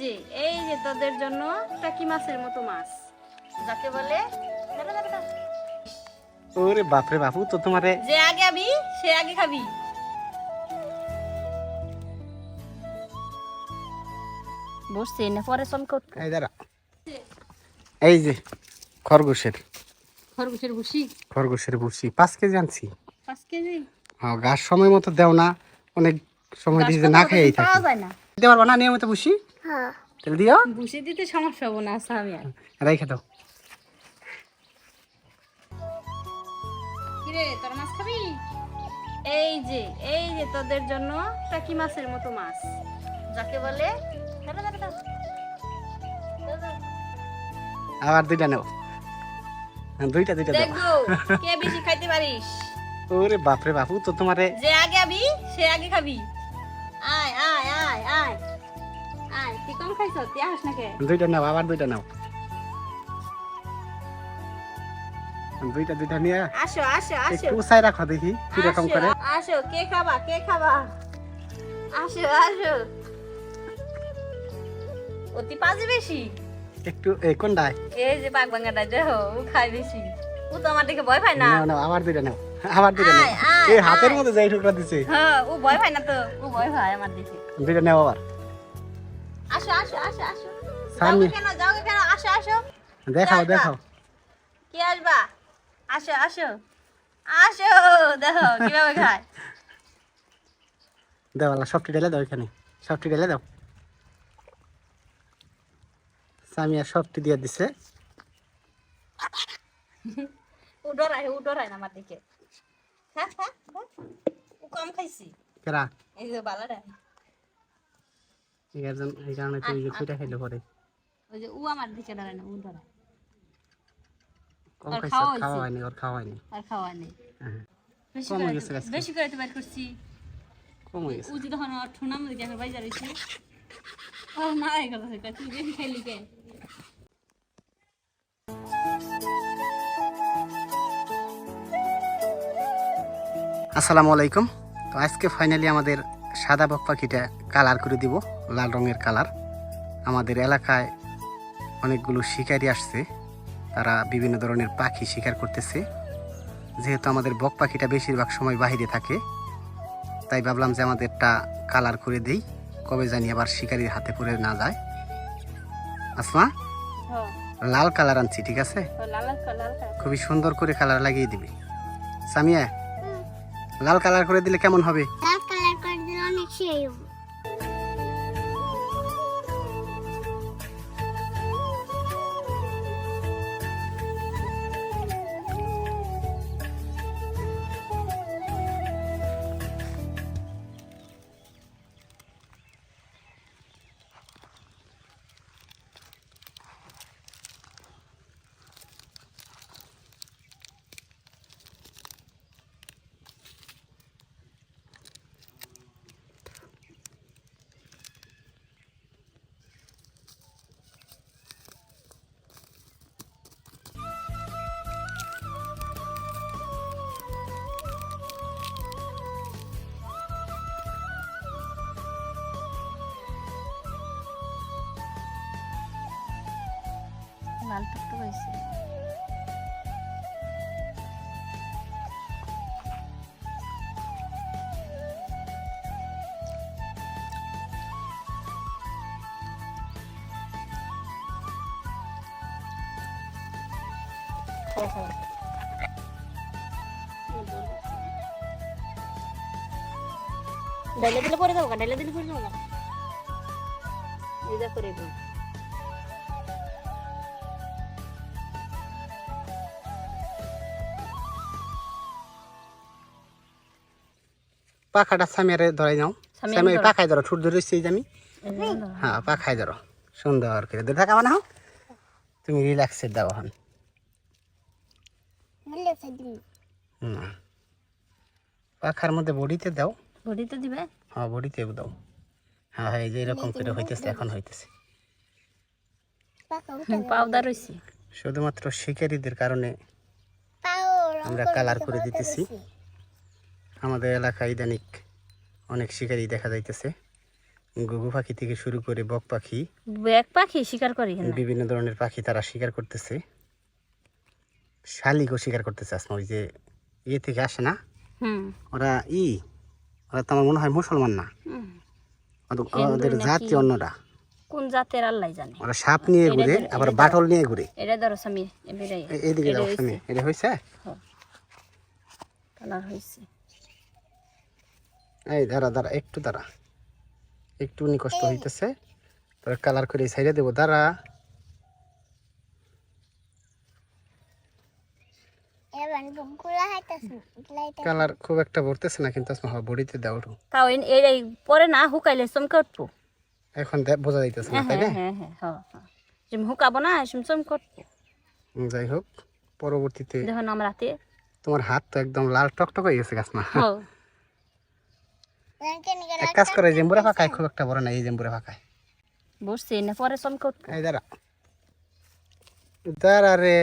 যে এই যে তোদের জন্য টাকি মাছের মতো মাছ। যাকে বলে। ওরে বাপরে বাপু তো তোমারে যে আগে আবি সে আগে খাবি। বসছে না পরে এই দাঁড়া। এই যে খরগোশের। খরগোশের ভুসি। খরগোশের ভুসি পাঁচ কেজি আনছি। পাঁচ কেজি? হ্যাঁ গাছ সময় মতো দেও না অনেক সময় দিয়েছি যে না খেয়েই থাকি। পারব না। নিয়মিত ভুসি? তাহলে দিও। ভুসি দিতে সমস্যা হব না আচ্ছা আমি আর রেখে দাও। কিরে তোর মাছ খাবি? এই যে এই যে তোদের জন্য টাকি মাছের মতো মাছ। যাকে বলে। আবার দুইটা নেও। হ্যাঁ, দুইটা দুইটা দেখব কে বেশি খাইতে পারিস? ওরে বাপরে বাপু তো তোমারে যে আগে আবি সে আগে খাবি। আয় আয় আয় আয়। আয় তুই কম খাইছ? তুই আস না কে দুইটা নাও আবার দুইটা নাও। দুইটা দুইটা নিয়ে আসো আসো আসো। একটু রাখো দেখি করে। আসো কে খাবা কে খাবা? আসো আসো। অতি পাজি বেশি। একটু এই কোনটায় এই যে পাক ভাঙাটা দেখো ও খায় বেশি। ও তো আমার দিকে ভয় পায় না। নাও নাও আবার দুইটা নাও। আবার দুইটা নাও। এই হাতের মধ্যে যাই টুকরা দিছে। হ্যাঁ ও ভয় পায় না তো ও ভয় পায় আমার দিকে দুইটা নেও আবার। আসো আসো আসো আসো। সামনে। কেন যাও কেন? আসো আসো। দেখাও দেখাও। কে আসবা? আসো আসো। আসো দেখো কীভাবে খায়। দাও আল্লাহ সবটি ঢেলে দাও এখানে। সবটি ঢেলে দাও। সামিয়া সবটি দিয়ে দিছে। ও ডরায় ও ডরায় না আমার দিকে। হ্যাঁ হ্যাঁ হ্যাঁ। ও কম খাইছি। কেরা? এই যে বালাটা এই কারণে তুই যে খুঁটা খাইলে পরে। ওই যে ও আমার দিকে ডরায় না ও ডরায় কম খাইছে খাওয়া খাওয়া হয়নি ওর খাওয়া হয়নি। আর খাওয়া নেই হ্যাঁ কম হয়ে গেছে বেশি করে তো বের করছি। কম হয়ে গেছে। ও যে তখন আর ঠোনা মধ্যে দেখে বাইজা রয়েছে। ও না এই কথা সেটা তুই বেশি খাইলি কে? আসসালামু আলাইকুম। তো আজকে ফাইনালি আমাদের সাদা বক পাখিটা কালার করে দিব। লাল রঙের কালার। আমাদের এলাকায় অনেকগুলো শিকারি আসছে। তারা বিভিন্ন ধরনের পাখি শিকার করতেছে। যেহেতু আমাদের বক পাখিটা বেশিরভাগ সময় বাইরে থাকে তাই ভাবলাম যে আমাদেরটা কালার করে দেই কবে জানি আবার শিকারির হাতে পড়ে না যায়। আসমা? হ্যাঁ। লাল কালার আনছি ঠিক আছে? খুবই সুন্দর করে কালার লাগিয়ে দিবি। সামিয়া লাল কালার করে দিলে কেমন হবে? লাল টুকটু হয়েছে ডাইলে দিলে পরে দেবো ডাইলে দিলে পরে দেবো এই যা করে পাখাটা সামিয়ারে ধরাই নাও। সামিয়া ধরো। পাখায় ধরো ঠুট ধরেছি যে আমি হ্যাঁ পাখায় ধরো। সুন্দর করে ধরে থাকা মানে তুমি রিল্যাক্সে দাও হন পাখার মধ্যে বডিতে দাও। বডিতে দিবে? হ্যাঁ বডিতে দাও। হ্যাঁ হ্যাঁ এই যে এরকম করে হইতেছে এখন হইতেছে। পাউডার শুধুমাত্র শিকারীদের কারণে আমরা কালার করে দিতেছি। আমাদের এলাকায় ইদানিক অনেক শিকারি দেখা যাইতেছে। ঘুঘু পাখি থেকে শুরু করে বক পাখি ব্যাগ পাখি শিকার করে বিভিন্ন ধরনের পাখি তারা শিকার করতেছে। শালিকও শিকার করতেছে আসমা ওই যে ইয়ে থেকে আসে না? ওরা ই ওরা তো আমার মনে হয় মুসলমান না। ওদের-? জাতি অন্যরা। কোন জাতের আল্লাহ জানে? ওরা সাপ নিয়ে ঘুরে আবার বাটল নিয়ে ঘুরে। এটা ধরো স্বামী এবারে এ- এইদিকে যাও তুমি এটা হয়েছে কালার হয়েছে এই দাঁড়া দাঁড়া একটু দাঁড়া। একটু নি কষ্ট হইতেছে। তোর কালার করে এই সাইডে দেবো দাঁড়া। কালার খুব একটা ভরতেছে না কিন্তু আসমা বডিতে তাও এই- পরে না হুকাইলে চমকে উঠবো এখন বোঝা যাইতেছে না হ্যাঁ তাই না? হ্যাঁ হ্যাঁ হ্যাঁ হ্যাঁ। যেমন হুকাবো না সেম চমকে উঠবো যাই হোক পরবর্তীতে দেখো না আমার হাতে তোমার হাত তো একদম লাল টকটক হয়ে গেছে গাছমা। হ্যাঁ। রানকে নিকে এক কাজ করে জেম্বুরা ফাঁকায় খুব একটা বড় না এই জেম্বুরা ফাঁকায় বসছি না পরে উঠবো এই দাঁড়া। দাঁড়া রে।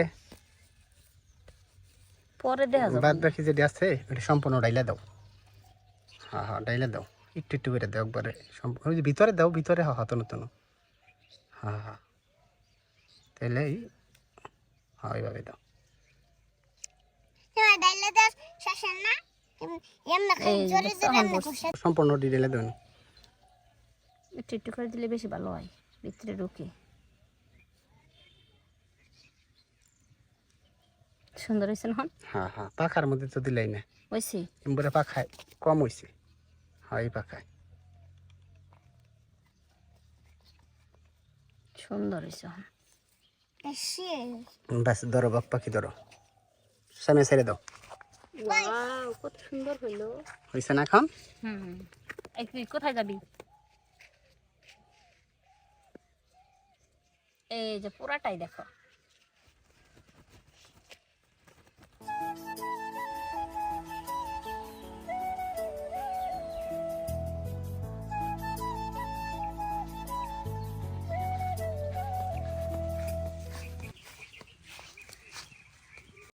পরে দেখা যাবে। বাদ বাকি যেটি আছে ওটা সম্পূর্ণ ডাইলে দাও। হ্যাঁ হ্যাঁ ডাইলে দাও। একটু একটু করে দাও একবারে। সম্পূর্ণ ভিতরে দাও ভিতরে হ্যাঁ হতো নতুন হ্যাঁ হ্যাঁ তাহলে এই হ্যাঁ ওইভাবে দাও। দাস না সম্পূর্ণ ডিটেলে দেবেন। একটু একটু করে দিলে বেশি ভালো হয় ভিতরে ঢুকে। সুন্দর হয়েছে না? হ্যাঁ হ্যাঁ পাখার মধ্যে তো দিলাই না। হয়েছে? এমবুরে পাখায় কম হয়েছে। হ্যাঁ এই পাখায়। সুন্দর হয়েছে। ব্যাস ধরো বাপ পাখি ধরো। সামনে ছেড়ে দাও। কত সুন্দর হলো। হইছে না এখন? হুম এই তুই কোথায় যাবি? এই যে পুরাটাই দেখো।